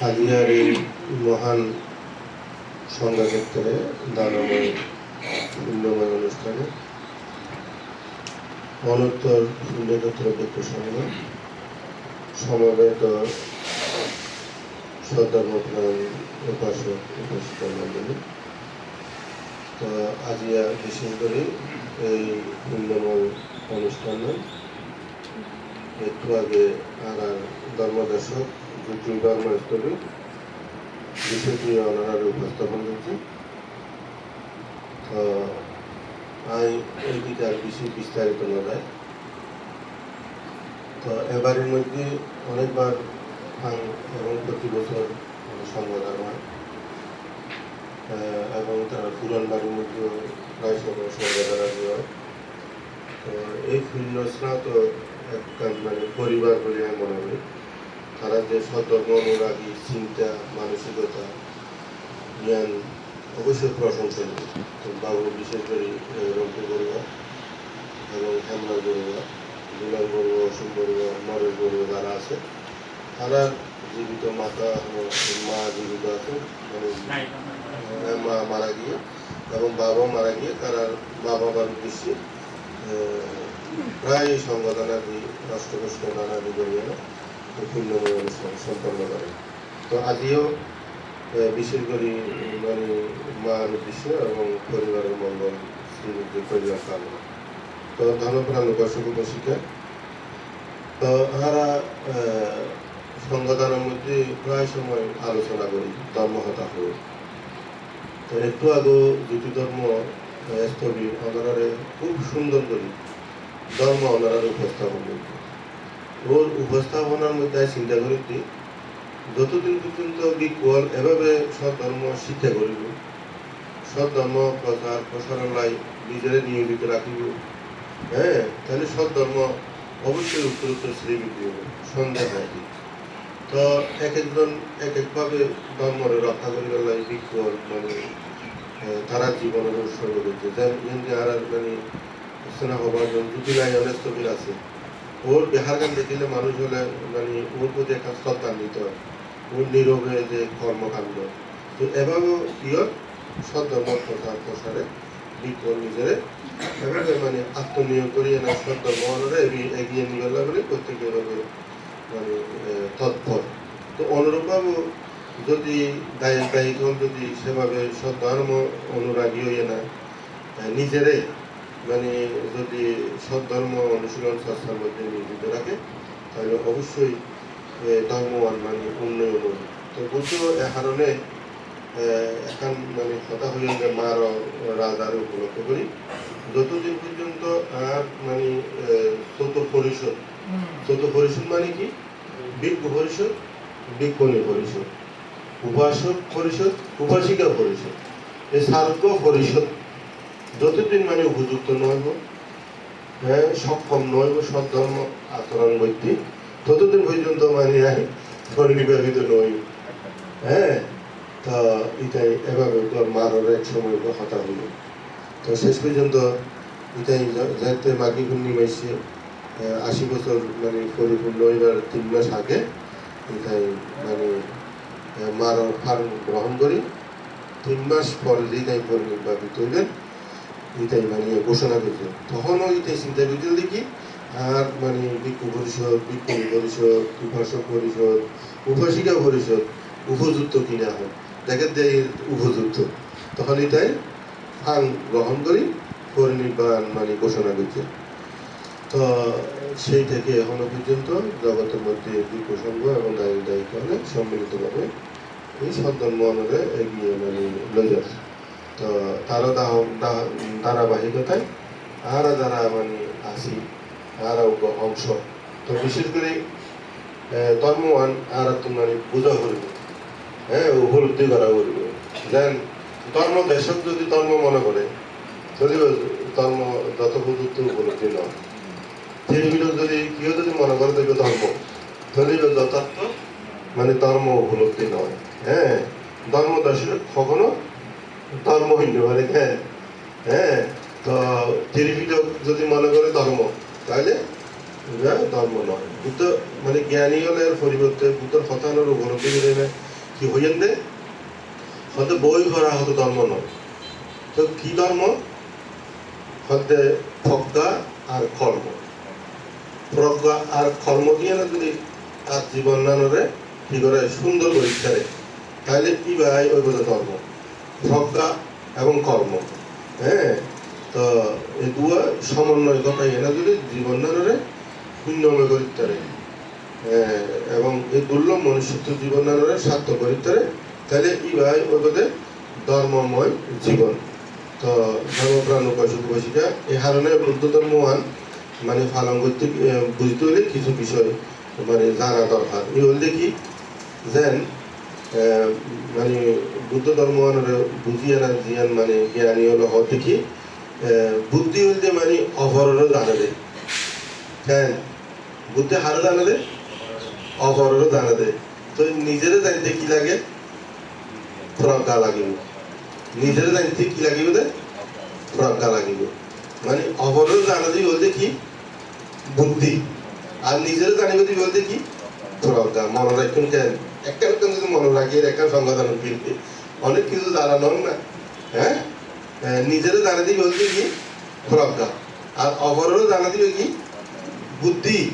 আজিয়ার এই মহান সংঘক্ষেত্রে দানময় পুণ্যময় অনুষ্ঠানে পুণ্যক্ষেত্র বিক্ষ সংঘ সমবেত শ্রদ্ধাপ্রাণ উপাসক উপাসিত মন্ডলী তো আজিয়া বিশেষ করে এই পুণ্যময় অনুষ্ঠানে একটু আগে আর ধর্মদর্শক যুক্তি ধর্মস্থলী বিষয়টি ওনারা উপস্থাপন করছি। তো আমি এই দিকে আর বেশি বিস্তারিত না যায় তো এবারের মধ্যে অনেকবার ফাং এবং প্রতি বছর সংবাদ হয়। এবং তার পুরান বাড়ির মধ্যেও প্রায় সময় সংবাদ হয়। তো এই ভিন্ন স্নাত একটা মানে পরিবার বলে আমি মনে করি। তারা যে সধর্ম অনুরাগী, চিন্তা, মানসিকতা, জ্ঞান অবশ্যই প্রশংসনীয় বাবু বিশেষ করে রম্পু বড়ুয়া এবং হেমলা বড়ুয়া দুলাল বড়ুয়া অসীম বড়ুয়া নরেশ বড়ুয়া যারা আছে, তারা জীবিত মাতা মা জীবিত আছে মানে মা মারা গিয়ে এবং বাবা মারা গিয়ে তারা মা বাবার উদ্দেশ্যে প্রায় সংবাদনাদি রাষ্ট্রকষ্ট নানা বিবরণ পুণ্যময় অনুষ্ঠান সম্পন্ন করে। তো আজও বিশেষ করে মানে মার উদ্দেশ্য এবং পরিবারের মঙ্গল শ্রীমতী পরিবার কামনা। তো ধর্মপ্রাণ উপাসক উপাসিকা তো আহ, সংবাদনার মধ্যে প্রায় সময় আলোচনা করি ধর্মহতা হয়ে। তো একটু আগে জ্যোতি ধর্ম স্থবির অনারে খুব সুন্দর করে ধর্ম অনারার উপস্থাপন করতে ওর উপস্থাপনার মধ্যে চিন্তা করিতে, যতদিন পর্যন্ত বিকল এভাবে সব ধর্ম শিক্ষা করিব সব ধর্ম প্রচার প্রসারণায় নিজেরে নিয়োজিত রাখিব হ্যাঁ? তাহলে সব ধর্ম অবশ্যই উত্তর উত্তর শ্রীবৃদ্ধি হবে সন্দেহ নাই তো এক একজন এক একভাবে ধর্মরে রক্ষা করিবার লাগে বিকল মানে তারা জীবনের উৎসর্গ করছে যেমন আর মানে স্নেহ ভজন জুটিলাই অনেক স্থবির আছে ওর বিহার গান দেখিলে মানুষ হলে মানে ওর প্রতি একটা শ্রদ্ধান্বিত হয়। ওর নীরবে যে কর্মকাণ্ড। তো এভাবেও ইয়র সদ্ধর্ম প্রচার প্রসারে বিকল নিজেরে এভাবে মানে আত্মনিয়োগ করিয়ে না সদ্ধর্ম অনুরে এগিয়ে নিয়ে গেল বলে প্রত্যেকে এভাবে মানে তৎপর। তো অনুরূপভাবে যদি দায়ী দায়িকল যদি সেভাবে সদ্ধর্ম অনুরাগী হইয়ে না আহ, নিজেরে মানে যদি সদ্ধর্ম অনুশীলন চর্চার মধ্যে নিয়োজিত রাখে তাহলে অবশ্যই এ, ধর্মবান মানে উন্নয়ন তো বুদ্ধ এ কারণে এখন মানে কথা হইল যে মার রাজার উপলক্ষ করি। যতদিন পর্যন্ত আর মানে চৌথ পরিষদ চৌথ পরিষদ মানে কি? বিজ্ঞ পরিষদ বিজ্ঞনী পরিষদ উপাসক পরিষদ উপাসিকা পরিষদ এই সার্ক পরিষদ। যতদিন মানে উপযুক্ত নইব হ্যাঁ সক্ষম নইব সদ্ধর্ম আচরণ করতে ততদিন পর্যন্ত মানে আমি পরিনির্বাচিত নই। হ্যাঁ তা এটাই এভাবে মারোর এক সময় কথা হইল। তো শেষ পর্যন্ত এটাই যাতে মাঘী পূর্ণিমাইছে আশি বছর মানে পরিপূর্ণ এবার তিন মাস আগে এটাই মানে আহ, ফার্ম গ্রহণ করি। তিন মাস পরে যেটাই পরিনির্বাচিত হইলেন এটাই মানে ঘোষণা করছে তখনও এটাই চিন্তা করছিল দেখি আর মানে ভিক্ষু পরিষদ ভিক্ষু পরিষদ, উপাসক পরিষদ, উপাসিকা পরিষদ উপযুক্ত কিনা হয়। দেখে দেয় উপযুক্ত। তখন এটাই ফাং গ্রহণ করি, পরিনির্বাণ মানে ঘোষণা করছে। তো সেই থেকে এখনও পর্যন্ত জগতের মধ্যে ভিক্ষু সংঘ এবং দায়ী দায়িত্ব সম্মিলিতভাবে এই সদ্ধর্ম অনুরে এগিয়ে মানে লই যাচ্ছে। তো তারও ধারাবাহিকতায় আরা যারা মানে আছি আর অংশ। তো বিশেষ করে ধর্মবান আর তো মানে বোঝা করবে। হ্যাঁ উপলব্ধি করা করবে। যেন ধর্ম, দেশক যদি ধর্ম মনে করে যদি ধর্ম যত উপযুক্ত উপলব্ধি নয়। সেইগুলো যদি, কেউ যদি মনে করে দেখবে ধর্ম তাহলে যথার্থ মানে ধর্ম উপলব্ধি নয়। হ্যাঁ ধর্ম দেশের কখনো ধর্মহীন মানে হ্যাঁ হ্যাঁ তো ত্রিপিটক যদি মনে করে ধর্ম, তাহলে ধর্ম নয়। কিন্তু মানে জ্ঞানী হলের পরিবর্তে বুদ্ধর হতানোর উপলব্ধি করে কি হইয়েন দে? হতে বই ভরা হতো ধর্ম নয়। তো কি ধর্ম? হতে প্রজ্ঞা আর কর্ম। প্রজ্ঞা আর কর্ম দিয়ে না যদি তার জীবন নানরে কি করে সুন্দর করে তাহলে কি ভাই ওই ধর্ম। প্রজ্ঞা এবং কর্ম। হ্যাঁ? তো এই দুয়া সমন্বয় কথা এরা যদি জীবন নানরে শূন্যময় হ্যাঁ, এবং এই দুর্লভ মনুষ্যত্ব জীবন নানরে স্বার্থ করিতে তাহলে ই ভাই ওই ধর্মময় জীবন। তো ধর্মপ্রাণ উপাসক এই হারণে বুদ্ধ ধর্মওয়ান মানে ফালন করতে বুঝতে হলে কিছু বিষয় মানে জানা দরকার। এই হলে দেখি যেন মানে বুদ্ধ ধর্ম বুঝিয়ে না জিয়ান মানে জ্ঞানী হলো হতে কি বুদ্ধি হইতে মানে অপরেরও জানা দেয়। হ্যাঁ বুদ্ধি হারও জানা দেয় অপরেরও জানা দেয়। তো নিজেরও জানতে কি লাগে? প্রজ্ঞা লাগিব। নিজের জানতে কি লাগিব দে প্রজ্ঞা লাগিব। মানে অপরের জানা দিয়ে বলতে কি? বুদ্ধি। আর নিজের জানিব দিয়ে বলতে কি? প্রজ্ঞা। মনে রাখুন কেন? একটা যদি মনে রাখি একটা সংগঠন কিন্তু অনেক কিছু জানানো না। হ্যাঁ? আহ, নিজেরও জানা দিয়ে বলতে কি প্রজ্ঞা আর অপরেরও জানা দিবে কি? বুদ্ধি।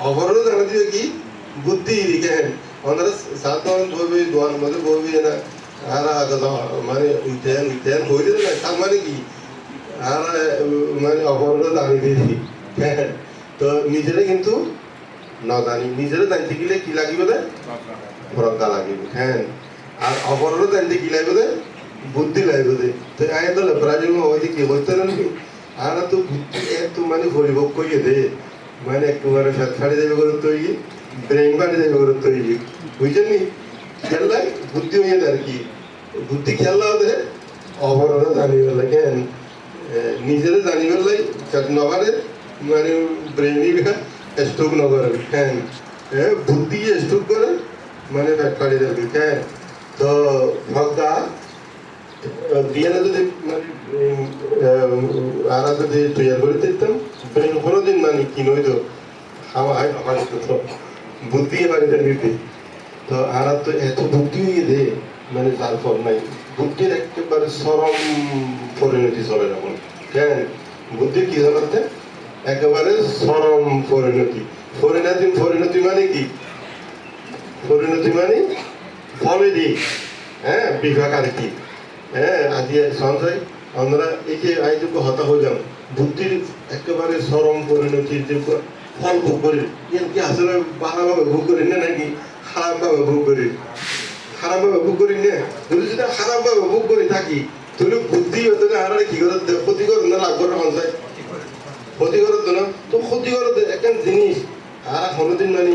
অপরেরও জানা দিবে কি? বুদ্ধি কেন ওনারা সাধারণ বলবে দোয়ার মধ্যে বলবি না আর মানে উঠেন উঠেন হইলে না তার মানে কি? আর মানে অপরেরও জানি দিয়েছি হ্যাঁ। তো নিজেরা কিন্তু না জানি। নিজেরা জানতে গেলে কি লাগিব দে প্রজ্ঞা লাগিব। হ্যাঁ। আর অপরেরও জানতে কি লাগবে বুদ্ধি লাগবে তো আয় তো লেপরাজিম ওই কি হইতে না আর তো বুদ্ধি এত মানে পরিভোগ করিয়ে দে। মানে একেবারে সাত ছাড়ি দেবে করে তৈরি ব্রেন বাড়ি দেবে করে তৈরি বুঝছেন নি? খেললাই বুদ্ধি হয়ে আর কি। বুদ্ধি খেললা ওদের অপরেরও জানিয়ে গেলে কেন নিজেরা জানি গেলাই নগরে মানে ব্রেনি স্ট্রোক নগরে হ্যাঁ। বুদ্ধি স্ট্রোক করে মানে ফ্যাক্টরি দেবে। হ্যাঁ। তো বিয়ানে যদি মানে যদি কোনোদিন মানে কি খাওয়া হয় তো বুদ্ধি তো তো এত বুদ্ধি হয়ে দে মানে নাই। বুদ্ধির একেবারে চরম পরিণতি চলে যখন কেন? বুদ্ধির কি জানাতে একেবারে চরম পরিণতি। পরিণতি পরিণতি মানে কি? পরিণতি মানে ফলেরই হ্যাঁ বিভাগ আর কি হ্যাঁ আজি সঞ্চয় আমরা যে আইযোগ্য হতা হইলাম বুদ্ধির একেবারে চরম পরিণতির যে ফল ভোগ করি। কি আসলে ভালোভাবে ভোগ করি না নাকি? খারাপভাবে ভোগ করি। খারাপভাবে ভোগ করি না? যদি যদি খারাপভাবে ভোগ করে থাকি তাহলে বুদ্ধি হতে আর কি করে ক্ষতি করে না লাভ করে সঞ্চয় ক্ষতি করে তো ক্ষতি করে একটা জিনিস আর কোনোদিন মানে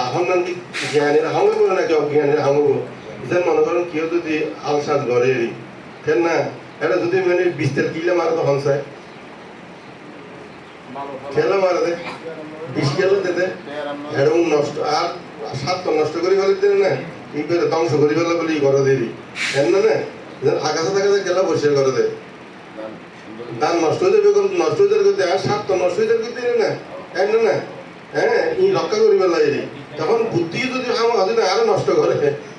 রাহন নাকি জ্ঞানী রাহমে বলে নাকি অজ্ঞানী রাহমে যেন মনে করেন কেউ যদি আলসাদ ঘরে এরি কেন না? এটা যদি মানে বিস্তার কিলে মারে তখন চায় খেলে মারে দে। বিষ খেলে দে নষ্ট, আর স্বার্থ নষ্ট করে ফেলে দিলে না? ই করে ধ্বংস করে ফেলে বলে ই করে দিবি না না? আকাশে থাকাতে খেলা বসে করে দে। ধান নষ্ট হয়ে যাবে নষ্ট হয়ে যাবে আর নষ্ট হয়ে যাবে না? কেন না হ্যাঁ ই রক্ষা করি ফেলা এরি। তখন বুদ্ধি যদি আমার যদি না, আরও নষ্ট করে।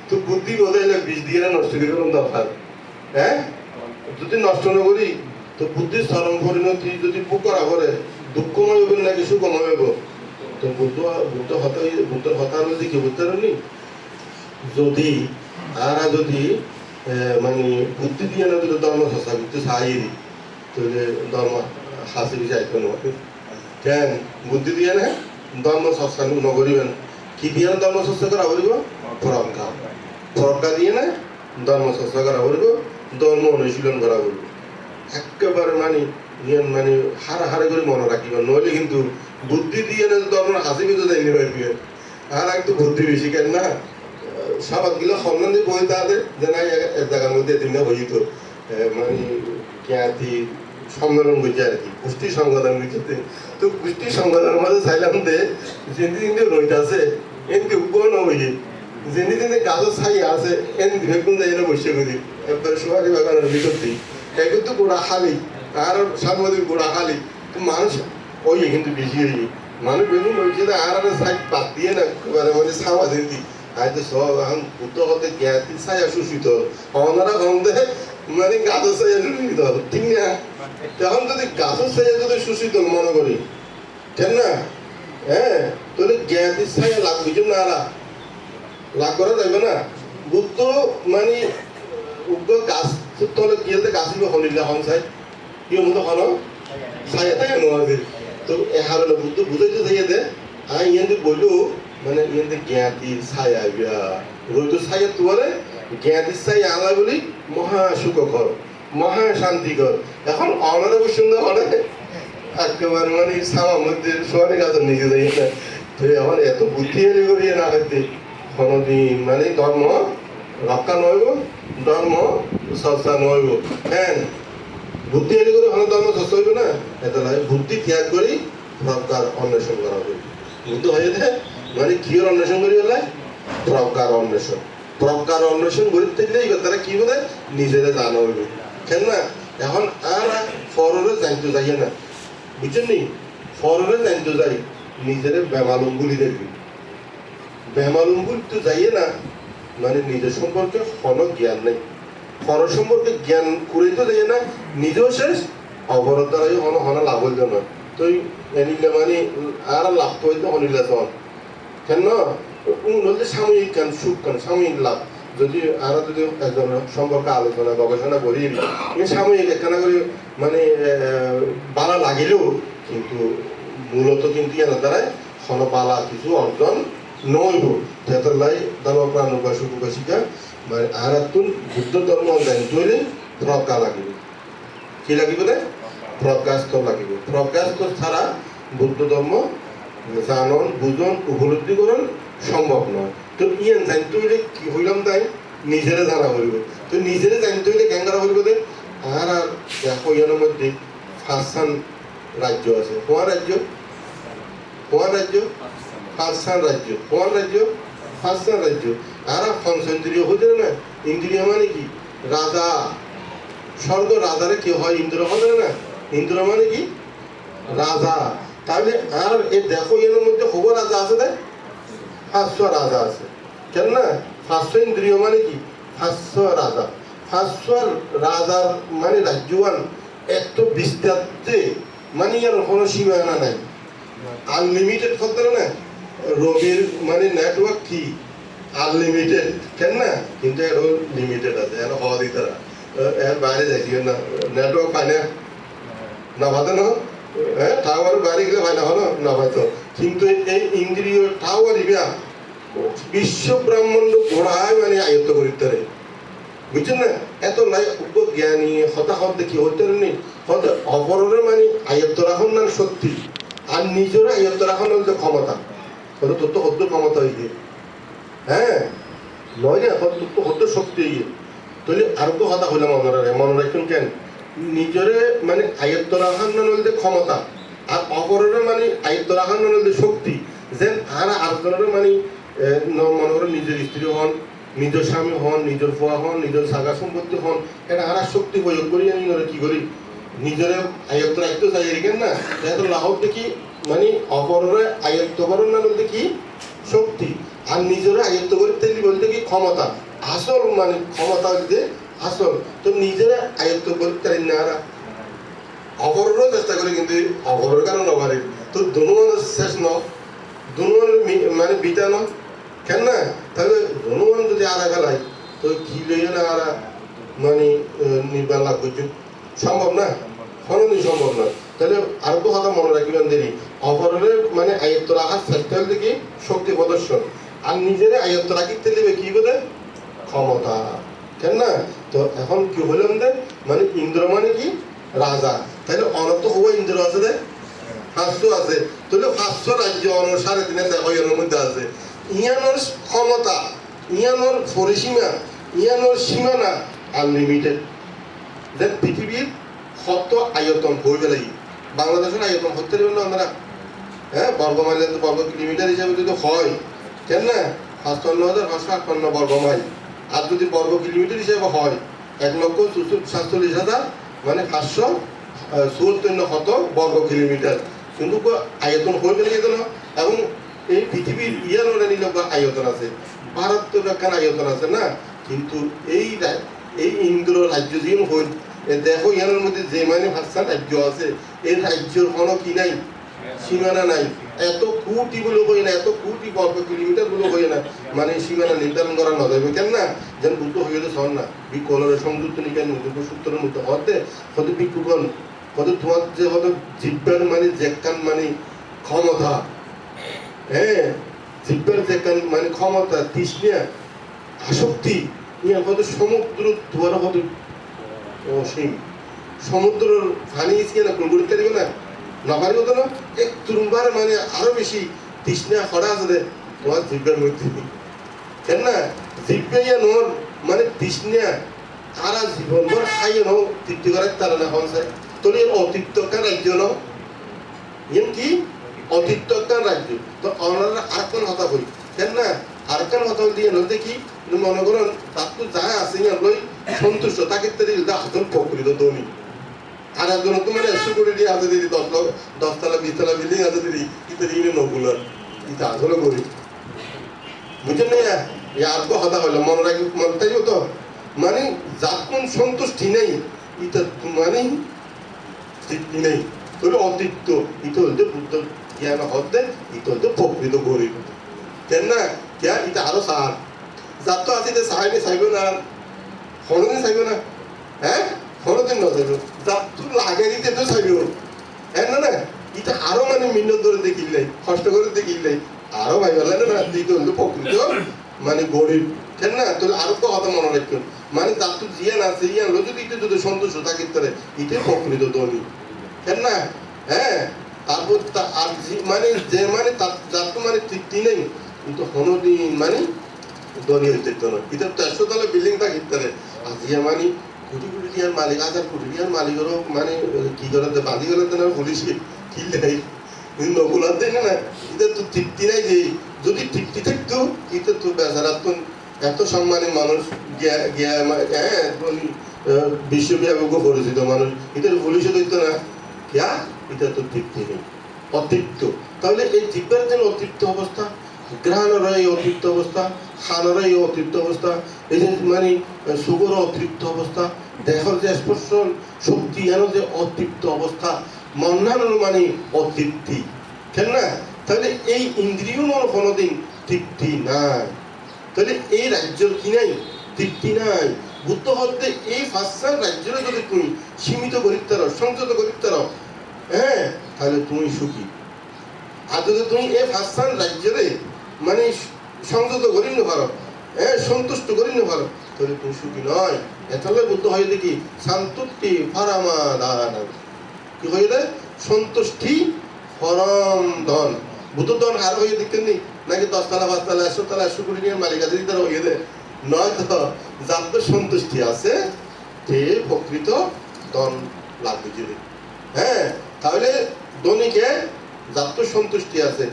তো বুদ্ধি বোঝাইলে বিষ দিয়ে নষ্ট করে ফেলাম দরকার। হ্যাঁ? যদি নষ্ট না করি, তো বুদ্ধির চরম পরিণতি যদি পোকরা করে, দুঃখময় হবে নাকি সুখময় হবে তো বুদ্ধ বুদ্ধ হতা বুদ্ধ হতা হলে কি বুঝতে পারেনি যদি তারা যদি মানে বুদ্ধি দিয়ে না যদি ধর্ম চর্চা করতে চাই তাহলে ধর্ম হাসিবি যাইতো না কেন? বুদ্ধি দিয়ে না, ধর্ম চর্চা নকরিবেন কি দিয়ে না ধর্ম চর্চা করা করিব প্রজ্ঞা প্রজ্ঞা দিয়ে না, ধর্ম চর্চা করা করিব ধর্ম অনুশীলন করা করিব একেবারে মানে ইয়ে মানে হারা হারে করে মনে রাখিব, নইলে কিন্তু বুদ্ধি দিয়ে না ধর্ম হাসিবি তো যাইনি পারবি আর একটু বুদ্ধি বেশি কেন না সাবাতগুলো সম্মান দিয়ে বই তাদের যে না এক জায়গার মধ্যে এদিন দিন হইতো মানে খ্যাতি সম্মেলন বুঝছে আর কি, গোষ্ঠী সংগঠন বুঝতে তো গোষ্ঠী সংগঠনের মধ্যে চাইলাম দিন রইতে আছে এমনি উপন হইয়ে যেদিন দিন গাছ ছাই আছে এন ভেকুন যাই না বসে করি। একবার সোহারি বাগানের ভিতর দিই এখন তো গোড়া খালি, আর সাংবাদিক গোড়া খালি। তো মানুষ ওই কিন্তু বেশি হই মানুষ বেগুন যে আর একটা সাইড বাদ দিয়ে না মানে মানে ছাওয়া দিয়ে দি আজ তো সব এখন বুদ্ধ হতে জ্ঞাতি ছায়া শোষিত অনারা গন্ধে মানে গাছের ছায়া শোষিত ঠিক না? তখন যদি গাছের ছায়া যদি শোষিত মনে করি, ঠিক না? হ্যাঁ তাহলে জ্ঞাতি ছায়া লাভ বুঝুন না আরা লাভ করা যাবে না। বুদ্ধ মানে উগ্র গাছ তলে গিয়ে গাছিব হলিলে হন চাই কি মতো হন? ছায়া থাকে নোয়াদের তো এহারলে বুদ্ধ বুঝাইতে থাকে দে। আই ইয়াতে বলল মানে ইয়াতে জ্ঞাতি ছায়া বিয়া রইতো ছায়া তোয়ারে, জ্ঞাতি ছায়া আলা বলি মহা সুখকর, মহা শান্তিকর। এখন অনারে সুন্দর হলে একেবারে মানে সামার মধ্যে সোয়ারি গাছ নিজে যাই না তো এখন এত বুদ্ধি এলি করিয়ে না হইতে কোনোদিন মানে ধর্ম রক্ষা নইব, ধর্ম চর্চা নইব। হ্যাঁ বুদ্ধি এলি করে হলে ধর্ম চর্চা হইব না। এটা লাগে বুদ্ধি ত্যাগ করি প্রজ্ঞার অন্বেষণ করা হবে বুদ্ধ হয়ে যায় মানে কিয়র অন্বেষণ করি হলে প্রজ্ঞার অন্বেষণ। প্রজ্ঞার অন্বেষণ করি থাকলে এই কথাটা কি বলে? নিজেরা জানা হইবে। কেন না এখন আর ফররে জানতে যাইয়ে না। বুঝছেন নি ফররে জানতে যাই, নিজের বেমালুম দেখবি। বেমালুম তো যাইয়ে না মানে নিজের সম্পর্কে কোনো জ্ঞান নেই। ফর সম্পর্কে জ্ঞান করে তো যাইয়ে না, নিজেও শেষ অপরের দ্বারাই হন হন লাভ হইল না। তো এনিলে মানে আর লাভ তো হইতে হনিলে তখন কেন? উন্নতি সাময়িক জ্ঞান, সুখ জ্ঞান, সাময়িক লাভ। যদি আর যদি একজন সম্পর্কে আলোচনা, গবেষণা করি সাময়িক একখানা করে মানে বালা লাগিলেও কিন্তু মূলত কিন্তু এর দ্বারাই হন বালা কিছু অর্জন নইব তেতার লাই ধর্ম প্রাণ উপাসক উপাসিকা মানে আর তুন বুদ্ধ ধর্ম অধ্যয়ন তৈরি প্রজ্ঞা লাগিব। কি লাগিব রে প্রজ্ঞাস্ত লাগিব। প্রজ্ঞাস্ত ছাড়া বুদ্ধ ধর্ম জানন বুঝন উপলব্ধি করন সম্ভব নয় তো ইয়ান জানতে হইলে কি হইলাম তাই? নিজেরে জানা হইব তো নিজেরে জানতে হইলে কেন করা হইব আর আর দেখো ইয়ানোর মধ্যে ফাঁসান রাজ্য আছে। কোন রাজ্য? কোন রাজ্য? ফাঁসান রাজ্য। কোন রাজ্য? ফাঁসান রাজ্য। আর পঞ্চেন্দ্রিয় হইতে না? ইন্দ্রিয় মানে কি? রাজা। স্বর্গ রাজারে কি হয় ইন্দ্র হবে না? ইন্দ্র মানে কি? রাজা। তাহলে আর এ দেখো এর মধ্যে হব রাজা আছে দেখ পাঁচশো রাজা আছে। কেন না পাঁচশো ইন্দ্রিয় মানে কি? পাঁচশো রাজা। পাঁচশো রাজার মানে রাজ্যবান, এত বিস্তারতে মানে এর কোনো সীমানা নাই। আনলিমিটেড করতে না। রবির মানে নেটওয়ার্ক কি? আনলিমিটেড কেন না? কিন্তু এর লিমিটেড আছে, এর হওয়া দিতে এর বাইরে যাইছি না? নেটওয়ার্ক পায় না। না ভাতে না? হ্যাঁ টাওয়ার বাইরে গেলে ভাই না হলো না? হয়তো কিন্তু এই ইন্দ্রিয় টাওয়ার ইবিয়া বিশ্ব ব্রহ্মাণ্ড ঘোড়ায় মানে আয়ত্ত করিতে বুঝছেন না? এত লাই জ্ঞানী, হতাহত দেখি হইতে নেই হতে অপরের মানে আয়ত্ত রাখন না, সত্যি। আর নিজের আয়ত্ত রাখন হচ্ছে ক্ষমতা। হয়তো তোর তো হদ্দ ক্ষমতা হইছে হ্যাঁ? নয় না তোর তো হদ্দ শক্তি হইয়ে তাহলে আর তো কথা হইলাম আপনারা মনে রাখুন কেন? নিজরে মানে আয়ত্ত রাখার নলদে ক্ষমতা। আর অপরের মানে আয়ত্ত রাখার নলদে শক্তি। যেন আর আরেকজনের মানে মনে করেন নিজের স্ত্রী হন নিজের স্বামী হন, নিজের ফুয়া হন, নিজের সাগা সম্পত্তি হন, এটা আর শক্তি প্রয়োগ করি আমি, ওরা কি করি? নিজের আয়ত্ত রাখতে চাই এরিকেন না? এত লাহক দেখি মানে অপরের আয়ত্ত করার না বলতে কি শক্তি, আর নিজের আয়ত্ত করতে বলতে কি ক্ষমতা, আসল মানে ক্ষমতা বলতে আসল, তো নিজেরা আয়ত্ত করতে না অপরেরও চেষ্টা করে, কিন্তু অপরের কারণে অপারে তো দুনুমানের শেষ ন দুনুমানের মানে বিটা ন কেন না তাহলে দুনুমান যদি আর গেলাই তো কি লইয়া না আর মানে নির্বাণ লাভ করছ? সম্ভব না। কোনোদিন সম্ভব না। তাহলে আর তো কথা মনে রাখবেন দেরি। অপরের মানে আয়ত্ত রাখার চেষ্টা হলে কি? শক্তি প্রদর্শন। আর নিজের আয়ত্ত রাখিতে দেবে কি বলে? ক্ষমতা। কেন না তো এখন কি হলাম দে মানে ইন্দ্র মানে কি? রাজা। তাহলে অনত হব ইন্দ্র আছে দে পাঁচশো আছে। তাহলে পাঁচশো রাজ্য অন সাড়ে তিনে দেখো এর মধ্যে আছে। ইয়ানোর ক্ষমতা ইয়ানোর পরিসীমা ইয়ানোর সীমানা আনলিমিটেড যে পৃথিবীর কত আয়তন হয়ে গেলে বাংলাদেশের আয়তন হতে পারবেন না আমরা হ্যাঁ বর্গ মাইল বর্গ কিলোমিটার হিসাবে যদি হয়, কেন না? পাঁচপান্ন হাজার পাঁচশো আটান্ন বর্গ মাইল আর যদি বর্গ কিলোমিটার হিসাবে হয়, এক লক্ষ সাতচল্লিশ হাজার মানে পাঁচশো চুয়াত্তর শত বর্গ কিলোমিটার। কিন্তু আয়তন হয়ে গেলে যেত না এবং এই পৃথিবীর ইয়ার বা আয়তন আছে ভারত তো একখান আয়তন আছে না? কিন্তু এই এই ইন্দ্র রাজ্য যে হইল এ দেখো ইয়ার মধ্যে যে মানে ভাষা রাজ্য আছে এই রাজ্যর কোনো কি নাই? সীমানা নাই। এত কোটি গুলো হই না, এত কোটি বর্গ কিলোমিটারগুলো হই না। মানে সীমানা নির্ধারণ করা না যাবে কেন না? যেন বুদ্ধ হয়ে গেলে সন না। বিকলরের সংযুক্ত নিকায় নতুন সূত্রের মধ্যে হতে হতে বিক্ষুগণ কত তোমার যে হতো জিব্বার মানে যেকান মানে ক্ষমতা। হ্যাঁ জিব্বার যেকান মানে ক্ষমতা, তৃষ্ণা, আসক্তি, ইয়া কত সমুদ্র দুয়ার কত অসীম। সমুদ্রের পানি ইসকে না কোন করতে দিবে না? নপারি মতো না? এক তুরুম্বার মানে আরও বেশি তৃষ্ণা খরা আছে তোমার জিব্বার মধ্যে। কেন না? জিব্বে ইয়া নোর মানে তৃষ্ণা, তারা জীবন ভর খাইয়ে নো তৃপ্তি করার তারা না হনসায় তোর এর অতিরিক্তকার রাজ্য ন এম কি? অতিরিক্তকার রাজ্য তো ওনারা আরেকখান হতা হই কেন না? আরেকখান হতা দিয়ে নদী কি মনে করুন তার যা আছে লই সন্তুষ্ট। তাকে তারি আসল প্রকৃত ধনী আর একজন তো মানে একশো কোটি দিয়ে আছে দিদি দশ লক্ষ দশতলা, বিশতলা বিল্ডিং দিদি এটা আসলে গরিব বুঝছেন না? আর হতা হইল মনে রাখি মনে তাই তো মানে যার সন্তুষ্টি নেই এটা মানে নেই। তোর অতিরিক্ত হইতে বুদ্ধ কেন না? কেয়া এটা আরও সার যার তো আছে যে সাহায্য চাইবে না। হরদিন চাইবে না। হ্যাঁ হরদিন না চাইবে যার তো দিতে চাইবে। হ্যাঁ না না? এটা আরও মানে মিন্ন ধরে দেখিলে কষ্ট করে দেখিলে আরও ভাই বলে না তুই তো হইল প্রকৃত মানে গরিব। কেন না? তোর আরও তো কথা মনে রাখতো মানে তার তো জিয়ান আছে ইয়ান যদি যদি সন্তুষ্ট থাকে তাহলে এটাই প্রকৃত ধনী। কেন না? হ্যাঁ তারপর তা- আর মানে যে মানে তার যার তো মানে তৃপ্তি নেই, কিন্তু হনদিন মানে ধনী হইতে তো না। এটা একশো তলা বিল্ডিং থাকে ইত্যাদি আর জিয়া মানে কোটি কোটি টিয়ার মালিক, হাজার কোটি টিয়ার মালিকেরও মানে কি করে বাঁধি গেলে তো না, পুলিশে কি দেয়? নকুলার দেয় না এটা তো তৃপ্তি নাই যে, যদি তৃপ্তি থাকতো এটা তো বেচারা তো এত সম্মানী মানুষ গিয়া গিয়া হ্যাঁ বিশ্বব্যাপক পরিচিত মানুষ এটার পুলিশে দিত না। কিয়া এটা তো তৃপ্তি নেই, অতৃপ্ত। তাহলে এই জিব্বার যেন অতৃপ্ত অবস্থা গ্রহণের এই অতৃপ্ত অবস্থা খানের এই অতৃপ্ত অবস্থা, এই যে মানে সুগর অতৃপ্ত অবস্থা, দেহর যে স্পর্শ শক্তি এর যে অতৃপ্ত অবস্থা মন্নানোর মানে অতৃপ্তি, কেন না? তাহলে এই ইন্দ্রিয় কোনোদিন তৃপ্তি নাই। তাহলে এই রাজ্যর কি নাই? তৃপ্তি নাই। বুদ্ধ হতে এই ফাঁসার রাজ্যের যদি তুমি সীমিত করিতে সংযত করিতে হ্যাঁ তাহলে তুমি সুখী। আর যদি তুমি এই ফাঁসার রাজ্যরে মানে সংযত করি না পারো হ্যাঁ সন্তুষ্ট করি না পারো, তাহলে তুমি সুখী নয়। এতলে বুদ্ধ হয় দেখি শান্তুটি ফারামা দান কি হয়ে দেয় সন্তুষ্টি পরম ধন। বুদ্ধ ধন আর হয়ে দেখতেন নাকি দশতলা একশো তলা একশো কোটি নিয়ে মালিক আছে তারা হয়ে দেয় নয় তো, যার তো সন্তুষ্টি আছে তে প্রকৃত ধন লাভ বুঝিবে হ্যাঁ তাহলে ধনীকে তো সন্তুষ্টি আছে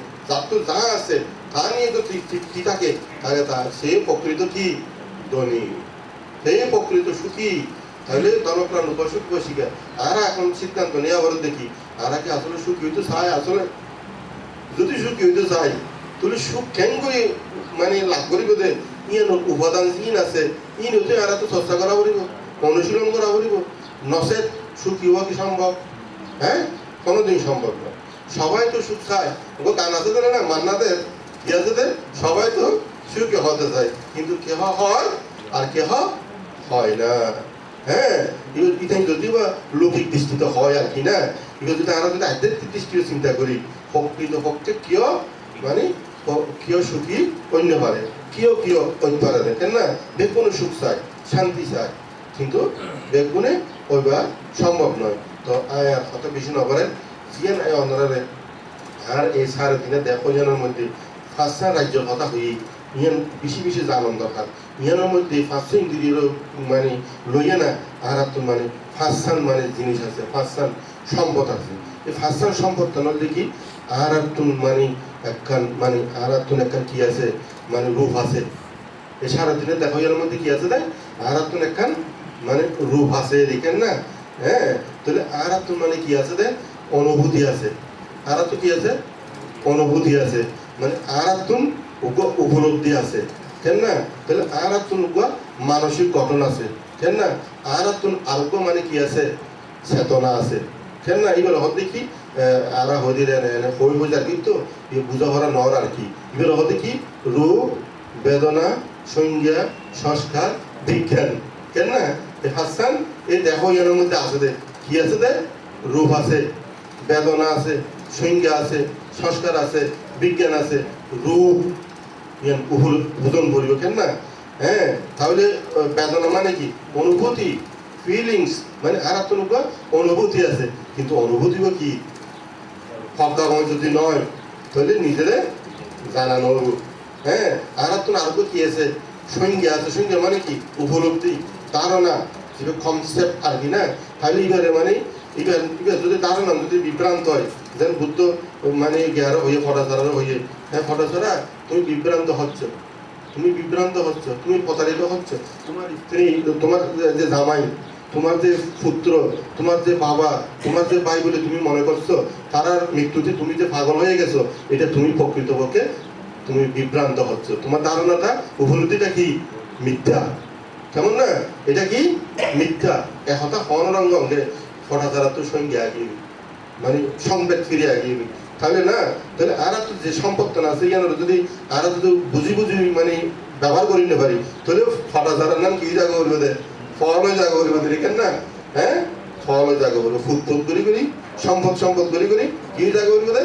তো যা আছে, তা নিয়ে তো তৃপ্তি থাকে। তাহলে তা সে প্রকৃত কি? ধনী। সে প্রকৃত সুখী। তাহলে ধনপ্রাণ উপাসক বসিকা আর এখন সিদ্ধান্ত নেওয়া বড় দেখি। আর কি আসলে সুখ হইতে চায়? আসলে যদি সুখ হইতে চাই তাহলে সুখ কেন করে মানে লাভ করিব দে? ইয়ান উপাদান ইন আছে। ইন হইতে আর তো চর্চা করা পড়িব অনুশীলন করা পড়িব নচেত সুখী হওয়া কি সম্ভব? হ্যাঁ? কোনোদিন সম্ভব না। সবাই তো সুখ চায়। ও তো না, মান্নাদের আছে সবাই তো সুখী হতে চায়। কিন্তু কেহ হয় আর কেহ হয় না। হ্যাঁ? যদি বা লৌকিক দৃষ্টিতে হয় আর কি না? এবার যদি আমরা যদি আধ্যাত্মিক দৃষ্টিও চিন্তা করি, প্রকৃত পক্ষে কিয় মানে ক- কিয় সুখী অন্য পারে। কিয় কিয় অন্য পারে না কেন না? বেগুনে সুখ চায়, শান্তি চায়। কিন্তু বেগুনে ওইবার সম্ভব নয়। তো আয় কত বেশি নগরের জিয়ান আয় অনরারে আর এই সাড়ে দিনে দেখো জনের মধ্যে ফার্স্ট রাজ্য কথা হই ইয়ান বেশি বেশি জানন দরকার। ইয়ানের মধ্যে ফার্স্ট ইন্দ্রিয়ের মানে লইয়া না, আর মানে ফার্স্ট মানে জিনিস আছে ফার্স্ট সম্পদ আছে। এই ফার্স্ট সম্পদ তার দেখি আর মানে একখান মানে আর একখান কি আছে? মানে রূপ আছে। এই সারা দিনে দেখো মধ্যে কি আছে তাই আর একখান মানে রূপ আছে, দেখেন না? হ্যাঁ? তাহলে আর তো মানে কি আছে দেয় অনুভূতি আছে। আর তো কি আছে? অনুভূতি আছে। মানে আর তুন উপলব্ধি আছে। কেন না? তাহলে আর তুন মানসিক গঠন আছে। কেন না? আর তুন আরোগ্য মানে কি আছে? চেতনা আছে। কেন না? এবার হতে কি আরা হদিরে হই বোঝার কিন্তু বুঝা ভরা নর আর কি। এবার হতে কি রূপ, বেদনা, সংজ্ঞা, সংস্কার, বিজ্ঞান। কেন না? হাসান, এই দেহ এর মধ্যে আছে দে কি আছে দে রূপ আছে, বেদনা আছে, সংজ্ঞা আছে, সংস্কার আছে, বিজ্ঞান আছে। রূপ ভোজন করিব, কেন না? হ্যাঁ তাহলে বেদনা মানে কি? অনুভূতি ফিলিংস মানে আর অনুভূতি আছে। কিন্তু অনুভূতি কি? শব্দগণ যদি নয়, তাহলে নিজেরে জানানো হ্যাঁ আর একটা আরও কি আছে? সংজ্ঞা আছে। সংজ্ঞা মানে কি? উপলব্ধি, ধারণা, যেটা কনসেপ্ট আর কি না? তাহলে এবারে মানে এবার এবার যদি ধারণা যদি বিভ্রান্ত হয়, যেন বুদ্ধ মানে জ্ঞার হয়ে ফটাচার হয়ে হ্যাঁ ফটাচারা তুমি বিভ্রান্ত হচ্ছ। তুমি বিভ্রান্ত হচ্ছ, তুমি প্রতারিত হচ্ছ। তোমার স্ত্রী, তোমার যে জামাই, তোমার যে পুত্র, তোমার যে বাবা, তোমার যে ভাই বলে তুমি মনে করছ তারার মৃত্যুতে তুমি যে পাগল হয়ে গেছো, এটা তুমি প্রকৃতপক্ষে তুমি বিভ্রান্ত হচ্ছ। তোমার ধারণাটা, উপলব্ধিটা কি? মিথ্যা। কেমন না? এটা কি মিথ্যা? একথা হনরঙ্গ অঙ্গে ফটাচারা তো সঙ্গে আগিয়ে মানে সংবেদ ফিরে আগিয়ে তাহলে না, তাহলে আর যে সম্পদটা না আছে ইয়ান যদি আর যদি বুঝি বুঝি মানে ব্যবহার করি না পারি, তাহলে ফটাচারার নাম কি জায়গা করবে দে ফলও জায়গা করবে দে কেন না? হ্যাঁ? ফলও জায়গা করব ফুট ফুট করি করি, সম্পদ সম্পদ করি করি, কি জায়গা করবে দে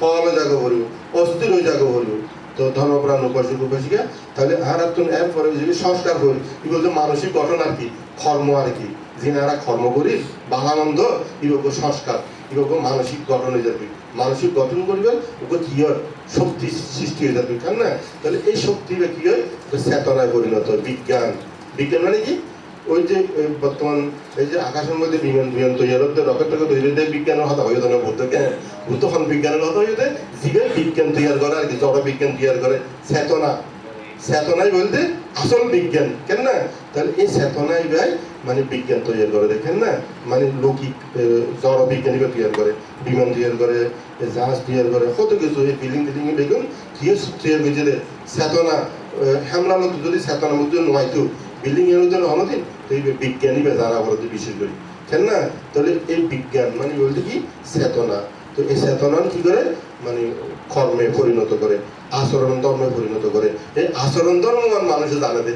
ফলও জায়গা করব অস্থির ওই জায়গা করব তো ধর্মপ্রাণ উপাসক উপাসিকা তাহলে আর একজন এরপরে যদি সংস্কার করি, কি বলতে, মানসিক গঠন আর কি, কর্ম আর কি। যিনারা কর্ম করি বাহানন্দ ইবক সংস্কার ইবক মানসিক গঠন হয়ে যাবে। মানসিক গঠন করবেন, ওকে কি হয়, শক্তি সৃষ্টি হয়ে যাবে কেন না তাহলে এই শক্তি কি হয় চেতনায় পরিণত বিজ্ঞান। বিজ্ঞান মানে কি? ওই যে বর্তমান এই যে আকাশের মধ্যে বিমান বিমান তৈরি হতে রকেট টকেট তৈরি হতে বিজ্ঞানের কথা হয়ে যায় বুদ্ধকে বুদ্ধ হন বিজ্ঞানের কথা হয়ে জীবে বিজ্ঞান তৈরি করে আর কি, জড় বিজ্ঞান তৈরি করে। চেতনা। চেতনাই বলতে আসল বিজ্ঞান, কেন না? তাহলে এই চেতনাই ভাই মানে বিজ্ঞান তৈরি করে, দেখেন না? মানে লৌকিক জড় বিজ্ঞানীকে তৈরি করে, বিমান তৈরি করে জাহাজ তৈরি করে, কত কিছু, এই বিল্ডিং টিল্ডিং দেখুন তৈরি হয়েছে রে চেতনা হেমলালো যদি চেতনার মধ্যে নয়তো বিল্ডিং এর মধ্যে অনদিন তো এই বিজ্ঞানী বা জানা বলতে বিশেষ করি, কেন না? তাহলে এই বিজ্ঞান মানে বলতে কি? চেতনা। তো এই চেতনা কি করে? মানে কর্মে পরিণত করে, আচরণ ধর্মে পরিণত করে। এই আচরণ ধর্ম মানুষে জানে দে।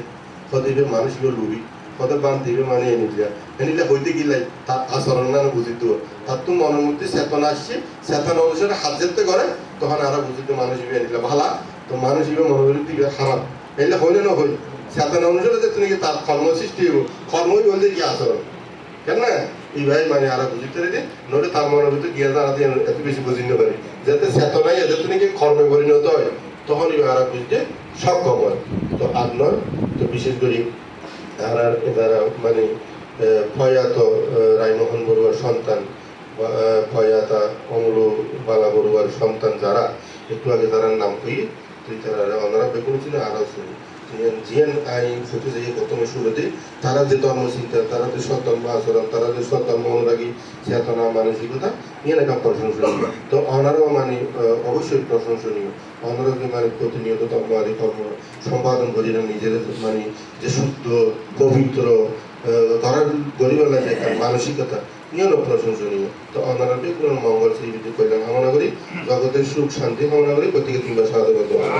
হতে মানুষ গিয়ে লুবি কত বান দিবে মানে এনিলা এনিলা হইতে গিলাই তার আচরণ না বুঝিত তার তো মনের মধ্যে চেতনা আসছে। চেতনা অনুসারে হাত যেতে করে, তখন আরও বুঝিত মানুষ এনিলা ভালা, তো মানুষ মনোবৃত্তি ইবে খারাপ। এলে হইলে না হই। চেতনা অনুসারে যে তুমি তার কর্ম সৃষ্টি হইব? কর্মই বলতে কি আচরণ কেন না? এই ভাই মানে আরও বুঝিতে রে নইলে তার মনের ভিতরে গিয়ে দিয়ে এত বেশি বুঝি নিতে পারি যাতে চেতনাই এদের তুমি কর্মে পরিণত হয়, তখন এই আরও বুঝতে সক্ষম হয়। তো আর নয়, তো বিশেষ করে আর যারা মানে প্রয়াত রায়মোহন বড়ুয়ার সন্তান প্রয়াতা অমলু বালা বড়ুয়ার সন্তান যারা, একটু আগে যারা নাম কই তুই তারা ওনারা বেগুন ছিল আর আছে। জিয়ান আইন যাই প্রথমে শুরুতে তারা যে ধর্মচিন্তা তারা যে সৎধর্ম আচরণ, তারা যে সৎধর্ম অনুরাগী, চেতনা, মানসিকতা নিয়ে একটা প্রশংসনীয় তো ওনারাও মানে অবশ্যই প্রশংসনীয় ওনারা যে মানে প্রতিনিয়ত ধর্ম কর্ম সম্পাদন করি না নিজের মানে যে শুদ্ধ, পবিত্র ধরার গরিবেলা যে একটা মানসিকতা নিয়ে প্রশংসনীয় তো ওনারা বেগুন মঙ্গল বিধি কল্যাণ কামনা করি। জগতের সুখ, শান্তি কামনা করি। প্রত্যেকে তিনবার সাহায্য করবেন